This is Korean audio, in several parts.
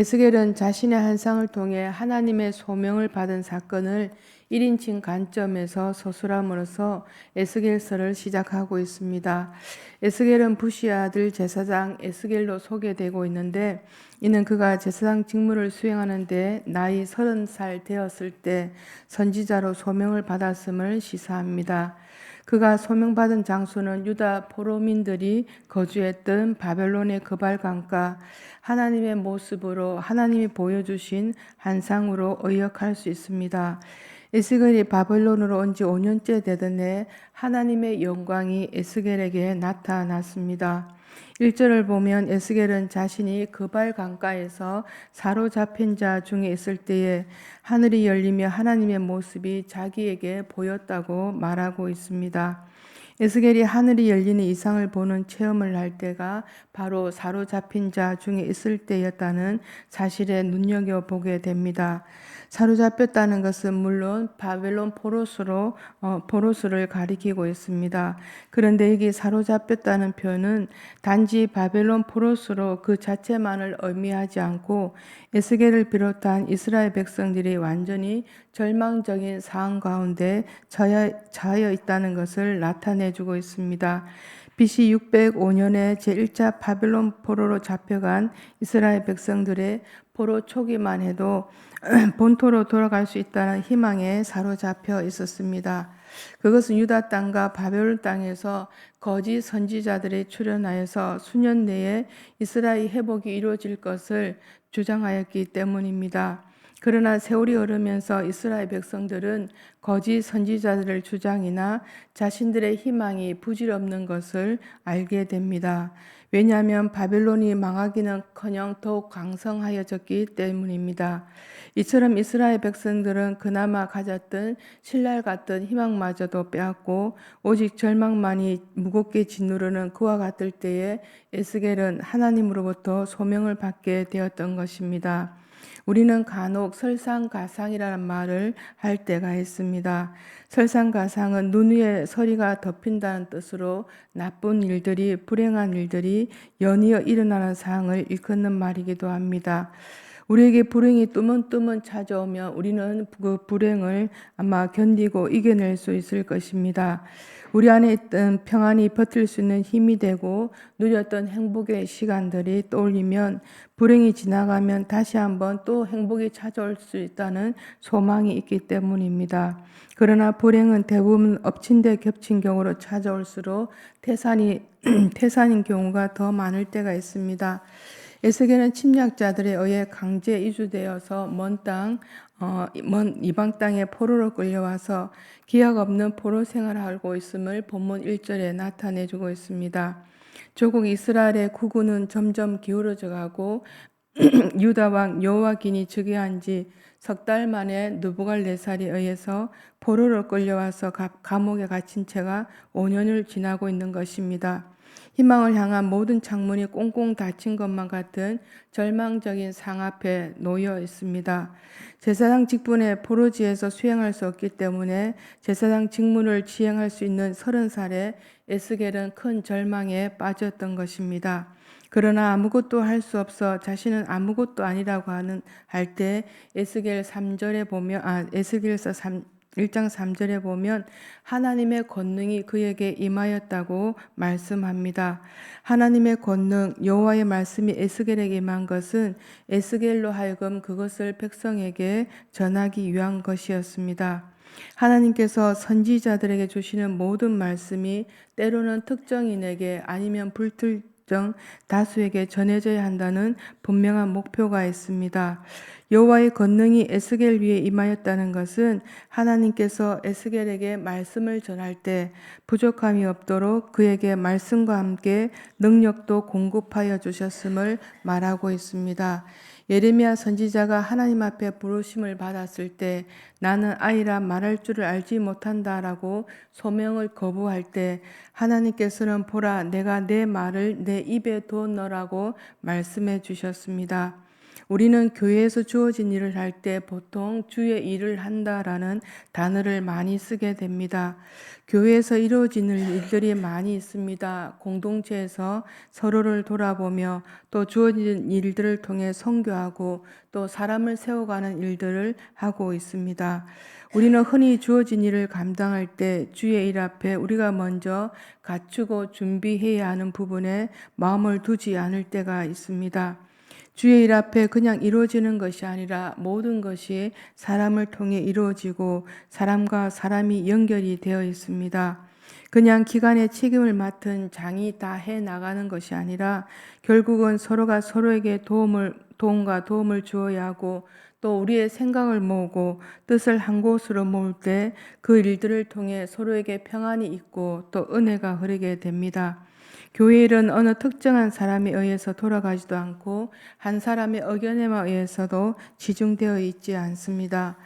에스겔은 자신의 한상을 통해 하나님의 소명을 받은 사건을 1인칭 관점에서 서술함으로써 에스겔서를 시작하고 있습니다. 에스겔은 부시 아들 제사장 에스겔로 소개되고 있는데 이는 그가 제사장 직무를 수행하는데 나이 30살 되었을 때 선지자로 소명을 받았음을 시사합니다. 그가 소명받은 장소는 유다 포로민들이 거주했던 바벨론의 거발강가 하나님의 모습으로 하나님이 보여주신 한상으로 의역할 수 있습니다. 에스겔이 바벨론으로 온 지 5년째 되던 해 하나님의 영광이 에스겔에게 나타났습니다. 1절을 보면 에스겔은 자신이 그발 강가에서 사로잡힌 자 중에 있을 때에 하늘이 열리며 하나님의 모습이 자기에게 보였다고 말하고 있습니다. 에스겔이 하늘이 열리는 이상을 보는 체험을 할 때가 바로 사로잡힌 자 중에 있을 때였다는 사실에 눈여겨보게 됩니다. 사로잡혔다는 것은 물론 바벨론 포로스로 어, 포로스를 가리키고 있습니다. 그런데 여기 사로잡혔다는 표현은 단지 바벨론 포로스로 그 자체만을 의미하지 않고 에스겔을 비롯한 이스라엘 백성들이 완전히 절망적인 상황 가운데 처해 있다는 것을 나타내 주고 있습니다. BC 605년에 제1차 바벨론 포로로 잡혀간 이스라엘 백성들의 포로 초기만 해도 본토로 돌아갈 수 있다는 희망에 사로잡혀 있었습니다. 그것은 유다 땅과 바벨론 땅에서 거짓 선지자들이 출현하여서 수년 내에 이스라엘 회복이 이루어질 것을 주장하였기 때문입니다. 그러나 세월이 흐르면서 이스라엘 백성들은 거짓 선지자들의 주장이나 자신들의 희망이 부질없는 것을 알게 됩니다. 왜냐하면 바벨론이 망하기는커녕 더욱 강성하여졌기 때문입니다. 이처럼 이스라엘 백성들은 그나마 가졌던 신랄 같은 희망마저도 빼앗고 오직 절망만이 무겁게 짓누르는 그와 같을 때에 에스겔은 하나님으로부터 소명을 받게 되었던 것입니다. 우리는 간혹 설상가상이라는 말을 할 때가 있습니다. 설상가상은 눈 위에 서리가 덮인다는 뜻으로 나쁜 일들이, 불행한 일들이 연이어 일어나는 상황을 일컫는 말이기도 합니다. 우리에게 불행이 뜨문뜨문 찾아오면 우리는 그 불행을 아마 견디고 이겨낼 수 있을 것입니다. 우리 안에 있던 평안이 버틸 수 있는 힘이 되고 누렸던 행복의 시간들이 떠올리면 불행이 지나가면 다시 한번 또 행복이 찾아올 수 있다는 소망이 있기 때문입니다. 그러나 불행은 대부분 엎친 데 겹친 경우로 찾아올수록 태산이 태산인 경우가 더 많을 때가 있습니다. 에스겔은 침략자들에 의해 강제 이주되어서 먼 땅, 어, 먼 이방 땅에 포로로 끌려와서 기약 없는 포로 생활을 하고 있음을 본문 1절에 나타내 주고 있습니다. 조국 이스라엘의 구구는 점점 기울어져 가고 유다 왕 여호와긴이 즉위한 지 석 달 만에 느부갈네살에 의해서 포로로 끌려와서 감옥에 갇힌 채가 5년을 지나고 있는 것입니다. 희망을 향한 모든 창문이 꽁꽁 닫힌 것만 같은 절망적인 상 앞에 놓여 있습니다. 제사장 직분에 포로지에서 수행할 수 없기 때문에 제사장 직무를 지행할 수 있는 서른 살에 에스겔은 큰 절망에 빠졌던 것입니다. 그러나 아무것도 할 수 없어 자신은 아무것도 아니라고 하는 할 때 에스겔 3절에 보면 아 에스겔서 3 1장 3절에 보면 하나님의 권능이 그에게 임하였다고 말씀합니다. 하나님의 권능 여호와의 말씀이 에스겔에게 임한 것은 에스겔로 하여금 그것을 백성에게 전하기 위한 것이었습니다. 하나님께서 선지자들에게 주시는 모든 말씀이 때로는 특정인에게 아니면 불특 정 다수에게 전해져야 한다는 분명한 목표가 있습니다. 여호와의 권능이 에스겔 위에 임하였다는 것은 하나님께서 에스겔에게 말씀을 전할 때 부족함이 없도록 그에게 말씀과 함께 능력도 공급하여 주셨음을 말하고 있습니다. 예레미야 선지자가 하나님 앞에 부르심을 받았을 때 나는 아이라 말할 줄을 알지 못한다라고 소명을 거부할 때 하나님께서는 보라 내가 내 말을 내 입에 두었노라고 말씀해 주셨습니다. 우리는 교회에서 주어진 일을 할 때 보통 주의 일을 한다라는 단어를 많이 쓰게 됩니다. 교회에서 이루어지는 일들이 많이 있습니다. 공동체에서 서로를 돌아보며 또 주어진 일들을 통해 선교하고 또 사람을 세워가는 일들을 하고 있습니다. 우리는 흔히 주어진 일을 감당할 때 주의 일 앞에 우리가 먼저 갖추고 준비해야 하는 부분에 마음을 두지 않을 때가 있습니다. 주의 일 앞에 그냥 이루어지는 것이 아니라 모든 것이 사람을 통해 이루어지고 사람과 사람이 연결이 되어 있습니다. 그냥 기간의 책임을 맡은 장이 다 해 나가는 것이 아니라 결국은 서로가 서로에게 도움을 도움과 도움을 주어야 하고 또 우리의 생각을 모으고 뜻을 한 곳으로 모을 때 그 일들을 통해 서로에게 평안이 있고 또 은혜가 흐르게 됩니다. 교회 일은 어느 특정한 사람에 의해서 돌아가지도 않고 한 사람의 의견에만 의해서도 지중되어 있지 않습니다.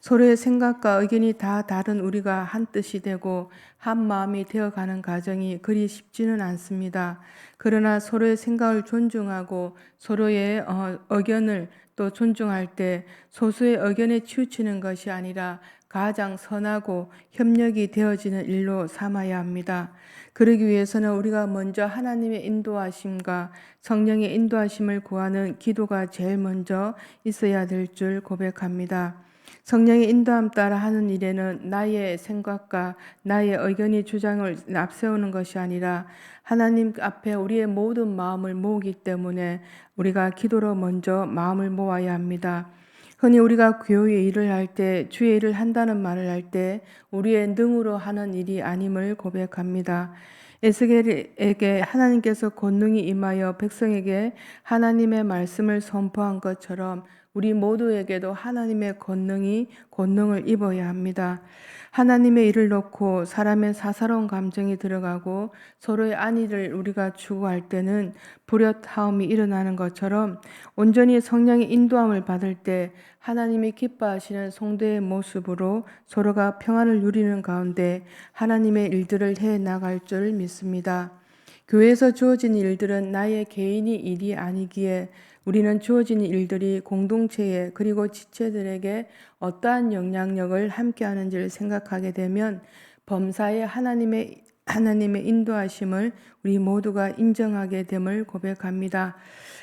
서로의 생각과 의견이 다 다른 우리가 한 뜻이 되고 한 마음이 되어가는 과정이 그리 쉽지는 않습니다. 그러나 서로의 생각을 존중하고 서로의 어, 의견을 또 존중할 때 소수의 의견에 치우치는 것이 아니라 가장 선하고 협력이 되어지는 일로 삼아야 합니다. 그러기 위해서는 우리가 먼저 하나님의 인도하심과 성령의 인도하심을 구하는 기도가 제일 먼저 있어야 될 줄 고백합니다. 성령의 인도함 따라 하는 일에는 나의 생각과 나의 의견이 주장을 앞세우는 것이 아니라 하나님 앞에 우리의 모든 마음을 모으기 때문에 우리가 기도로 먼저 마음을 모아야 합니다. 흔히 우리가 교회 일을 할 때, 주의 일을 한다는 말을 할 때, 우리의 능으로 하는 일이 아님을 고백합니다. 에스겔에게 하나님께서 권능이 임하여 백성에게 하나님의 말씀을 선포한 것처럼 우리 모두에게도 하나님의 권능이 권능을 입어야 합니다. 하나님의 일을 놓고 사람의 사사로운 감정이 들어가고 서로의 안위를 우리가 추구할 때는 불협화음이 일어나는 것처럼 온전히 성령의 인도함을 받을 때 하나님이 기뻐하시는 성도의 모습으로 서로가 평안을 누리는 가운데 하나님의 일들을 해 나갈 줄 믿습니다. 교회에서 주어진 일들은 나의 개인이 일이 아니기에 우리는 주어진 일들이 공동체에 그리고 지체들에게 어떠한 영향력을 함께 하는지를 생각하게 되면 범사에 하나님의 하나님의 인도하심을 우리 모두가 인정하게 됨을 고백합니다.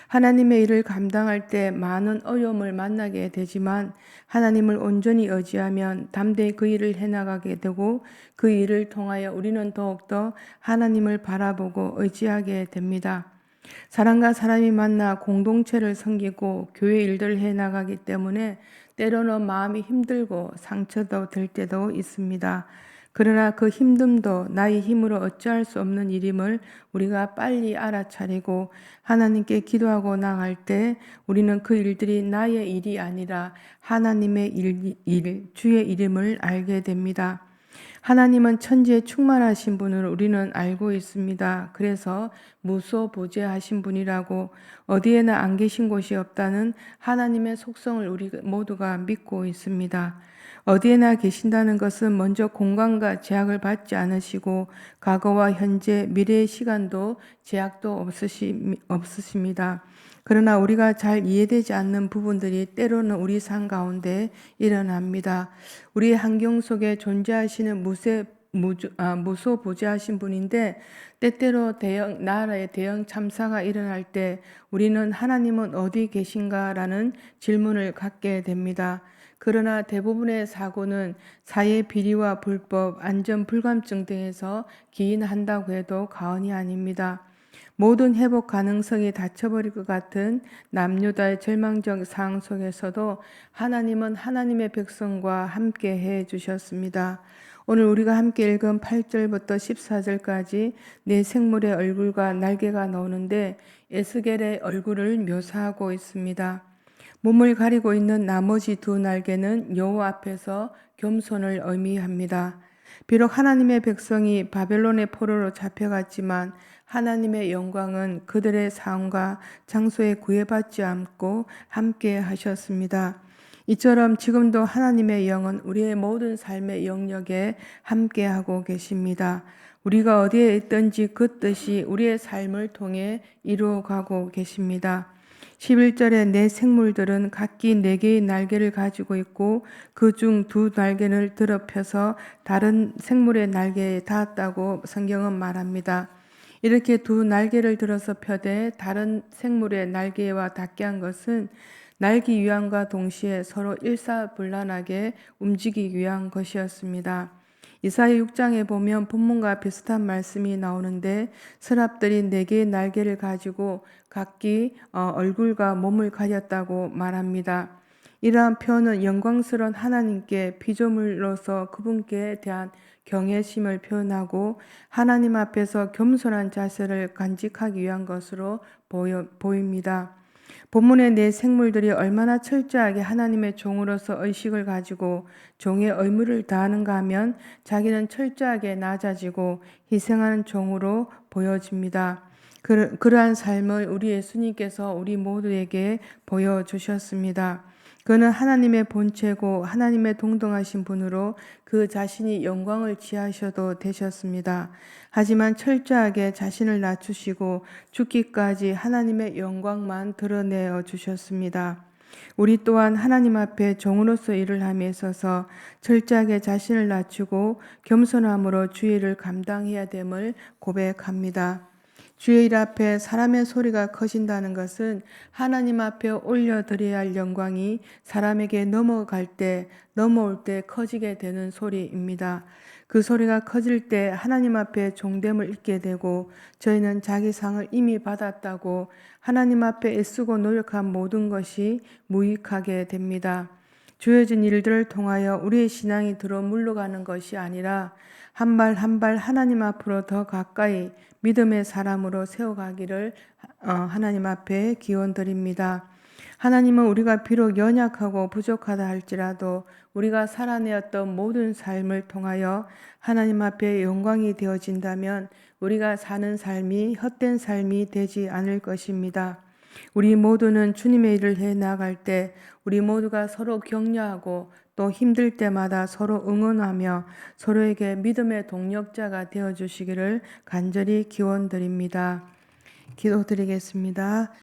하나님의 일을 감당할 때 많은 어려움을 만나게 되지만 하나님을 온전히 의지하면 담대히 그 일을 해나가게 되고 그 일을 통하여 우리는 더욱더 하나님을 바라보고 의지하게 됩니다. 사람과 사람이 만나 공동체를 섬기고 교회 일들을 해 나가기 때문에 때로는 마음이 힘들고 상처도 들 때도 있습니다. 그러나 그 힘듦도 나의 힘으로 어찌할 수 없는 일임을 우리가 빨리 알아차리고 하나님께 기도하고 나갈 때 우리는 그 일들이 나의 일이 아니라 하나님의 일, 일 주의 이름을 알게 됩니다. 하나님은 천지에 충만하신 분을 우리는 알고 있습니다. 그래서 무소보재하신 분이라고 어디에나 안 계신 곳이 없다는 하나님의 속성을 우리 모두가 믿고 있습니다. 어디에나 계신다는 것은 먼저 공간과 제약을 받지 않으시고 과거와 현재, 미래의 시간도 제약도 없으시, 없으십니다. 그러나 우리가 잘 이해되지 않는 부분들이 때로는 우리 삶 가운데 일어납니다. 우리 환경 속에 존재하시는 무쇠 무주, 아, 무소부재하신 분인데 때때로 대형 나라의 대형 참사가 일어날 때 우리는 하나님은 어디 계신가라는 질문을 갖게 됩니다. 그러나 대부분의 사고는 사회 비리와 불법, 안전 불감증 등에서 기인한다고 해도 과언이 아닙니다. 모든 회복 가능성이 닫혀버릴 것 같은 남유다의 절망적 상황 속에서도 하나님은 하나님의 백성과 함께 해 주셨습니다. 오늘 우리가 함께 읽은 8절부터 14절까지 내 생물의 얼굴과 날개가 나오는데 에스겔의 얼굴을 묘사하고 있습니다. 몸을 가리고 있는 나머지 두 날개는 여호와 앞에서 겸손을 의미합니다. 비록 하나님의 백성이 바벨론의 포로로 잡혀갔지만 하나님의 영광은 그들의 삶과 장소에 구애받지 않고 함께 하셨습니다. 이처럼 지금도 하나님의 영은 우리의 모든 삶의 영역에 함께 하고 계십니다. 우리가 어디에 있든지 그 뜻이 우리의 삶을 통해 이루어가고 계십니다. 11절에 내 생물들은 각기 네 개의 날개를 가지고 있고 그 중 두 날개를 더럽혀서 다른 생물의 날개에 닿았다고 성경은 말합니다. 이렇게 두 날개를 들어서 펴되 다른 생물의 날개와 닿게 한 것은 날기 위함과 동시에 서로 일사불란하게 움직이기 위한 것이었습니다. 이사야 6장에 보면 본문과 비슷한 말씀이 나오는데 서랍들이 네 개의 날개를 가지고 각기 어, 얼굴과 몸을 가졌다고 말합니다. 이러한 표현은 영광스러운 하나님께 피조물로서 그분께 대한 경외심을 표현하고 하나님 앞에서 겸손한 자세를 간직하기 위한 것으로 보여, 보입니다. 본문의 네 생물들이 얼마나 철저하게 하나님의 종으로서 의식을 가지고 종의 의무를 다하는가 하면 자기는 철저하게 낮아지고 희생하는 종으로 보여집니다. 그, 그러한 삶을 우리 예수님께서 우리 모두에게 보여주셨습니다. 그는 하나님의 본체고 하나님의 동등하신 분으로 그 자신이 영광을 지하셔도 되셨습니다. 하지만 철저하게 자신을 낮추시고 죽기까지 하나님의 영광만 드러내어 주셨습니다. 우리 또한 하나님 앞에 종으로서 일을 함에 있어서 철저하게 자신을 낮추고 겸손함으로 주의를 감당해야 됨을 고백합니다. 주의 일 앞에 사람의 소리가 커진다는 것은 하나님 앞에 올려드려야 할 영광이 사람에게 넘어갈 때, 넘어올 때 커지게 되는 소리입니다. 그 소리가 커질 때 하나님 앞에 종됨을 잊게 되고 저희는 자기 상을 이미 받았다고 하나님 앞에 애쓰고 노력한 모든 것이 무익하게 됩니다. 주어진 일들을 통하여 우리의 신앙이 들어 물러가는 것이 아니라 한 발 한 발 하나님 앞으로 더 가까이 믿음의 사람으로 세워가기를 어, 하나님 앞에 기원 드립니다. 하나님은 우리가 비록 연약하고 부족하다 할지라도 우리가 살아내었던 모든 삶을 통하여 하나님 앞에 영광이 되어진다면 우리가 사는 삶이 헛된 삶이 되지 않을 것입니다. 우리 모두는 주님의 일을 해 나갈 때 우리 모두가 서로 격려하고 또 힘들 때마다 서로 응원하며 서로에게 믿음의 동력자가 되어 주시기를 간절히 기원 드립니다. 기도드리겠습니다.